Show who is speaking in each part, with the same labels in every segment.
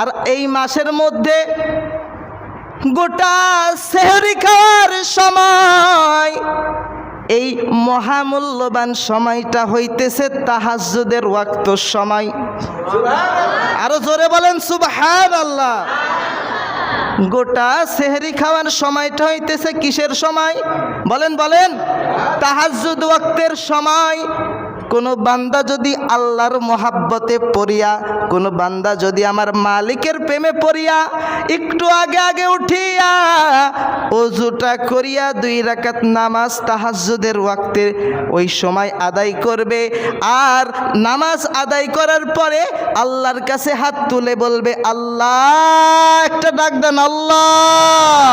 Speaker 1: আর এই মাসের মধ্যে গোটা সেহরি খাওয়ার সময়, এই মহামূল্যবান সময়টা হইতেছে তাহাজ্জুদের ওয়াক্ত সময়। আরও জোরে বলেন সুবহান আল্লাহ গোটা সেহরি খাওয়ার সময়টা হইতেছে কিসের সময়? বলেন বলেন। তাহাজ্জুদ ওয়াক্তের সময় কোনো বান্দা যদি আল্লাহর মোহাব্বতে পড়িয়া, কোনো বান্দা যদি আমার মালিকের প্রেমে পড়িয়া, একটু আগে আগে উঠিয়া অজুটা করিয়া দুই রাকাত নামাজ তাহাজ্জুদের ওয়াক্তে ওই সময় আদায় করবে আর নামাজ আদায় করার পরে আল্লাহর কাছে হাত তুলে বলবে, আল্লাহ, একটা ডাক দেন, আল্লাহ,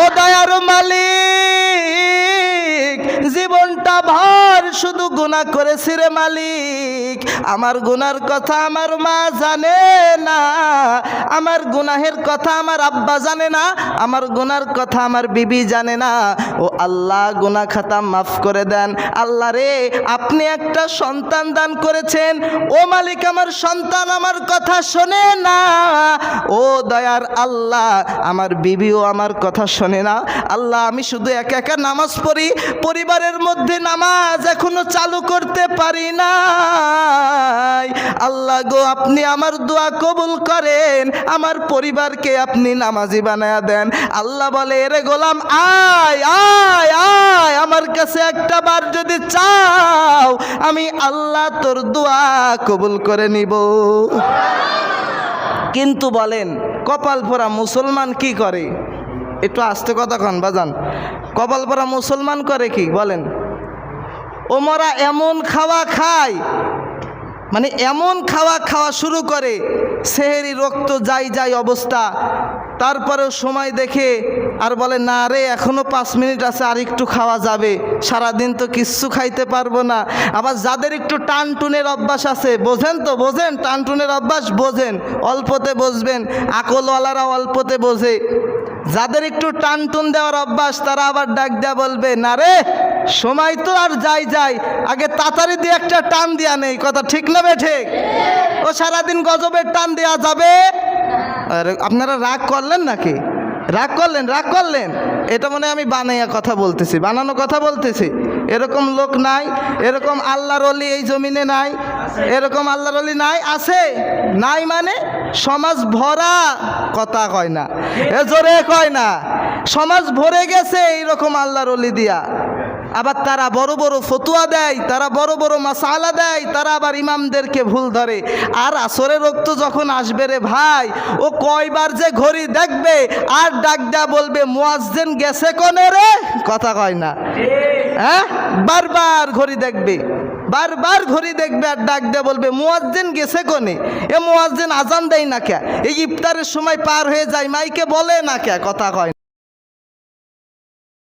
Speaker 1: ও দয়ার মালিক। শুধু গুনাহ করেছি রে মালিক। আমার গুনার কথা আমার মা জানে না। আমার গুনাহের কথা আমার আব্বা জানে না। আমার গুনার কথা আমার বিবি জানে না। ও আল্লাহ, গুনাহ খাতা মাফ করে দেন। আল্লাহ রে, আপনি একটা সন্তান দান করেছেন। ও মালিক, আমার সন্তান আমার কথা শোনে না। দয়ার আল্লাহ। আমার বিবিও আমার কথা শোনে না। আল্লাহ, আমি শুধু একা একা নামাজ পড়ি। পরিবারের মধ্যে নামাজ এখনও চালু করতে পারি না আল্লাহ গো, আপনি আমার দোয়া কবুল করেন। আমার পরিবারকে আপনি নামাজি বানায়া দেন। আল্লাহ বলে, এরে গোলাম, আয় আয় আয়। আমার কাছে একটা বার যদি চাও, আমি আল্লাহ তোর দোয়া কবুল করে নিব। কিন্তু বলেন, কপাল পরা মুসলমান কি করে? একটু আস্তে কথা কন বাজান। কপাল পোড়া মুসলমান করে কি? বলেন, ওমরা এমন খাওয়া খায় মানে এমন খাওয়া খাওয়া শুরু করে, সেহেরি রক্ত যাই যাই অবস্থা। তারপরেও সময় দেখে আর বলে, না রে এখনও পাঁচ মিনিট আছে, আর একটু খাওয়া যাবে। সারাদিন তো কিচ্ছু খাইতে পারব না। আবার যাদের একটু টান টুনের অভ্যাস আছে, বোঝেন তো, বোঝেন টান টুনের অভ্যাস বোঝেন, অল্পতে বসবেন, আকলওয়ালারা অল্পতে বোঝে। যাদের একটু টান টুন দেওয়ার অভ্যাস, তারা আবার ডাক দেয়া বলবে, না রে সময় তো আর যাই যাই। আগে তাড়াতাড়ি দিয়ে একটা টান দেয়া নেই। কথা ঠিক না ঠিক? ও সারাদিন গজবের টান দেয়া যাবে? আরে, আপনারা রাগ করলেন নাকি? রাগ করলেন রাগ করলেন? এটা মনে আমি বানাইয়া কথা বলতেছি, বানানো কথা বলতেছি। এরকম লোক নাই, এরকম আল্লাহর অলি এই জমিনে নাই, এরকম আল্লাহর অলি নাই, আছে? নাই মানে সমাজ ভরা কথা কয় না, এ জোরে কয় না, সমাজ ভরে গেছে এইরকম আল্লাহর অলি দিয়া। আবার তারা বড় বড় ফতুয়া দেয়, তারা বড় বড় মাসালা দেয়, তারা আবার ইমামদেরকে ভুল ধরে। আর আসরের রক্ত যখন আসবে রে ভাই, ও কয়বার যে ঘড়ি দেখবে, আর ডাক দেয়া বলবে, মুয়াজ্জেন গেছে কনে রে? কথা কয় না। হ্যাঁ? বারবার ঘড়ি দেখবে, বারবার ঘড়ি দেখবে আর ডাক দেয়া বলবে, মুয়াজ্জেন গেছে কোনে? এ মুয়াজ্জেন আজান দেয় না কে? এই ইফতারের সময় পার হয়ে যায়, মাইকে বলে না কে? কথা কয়।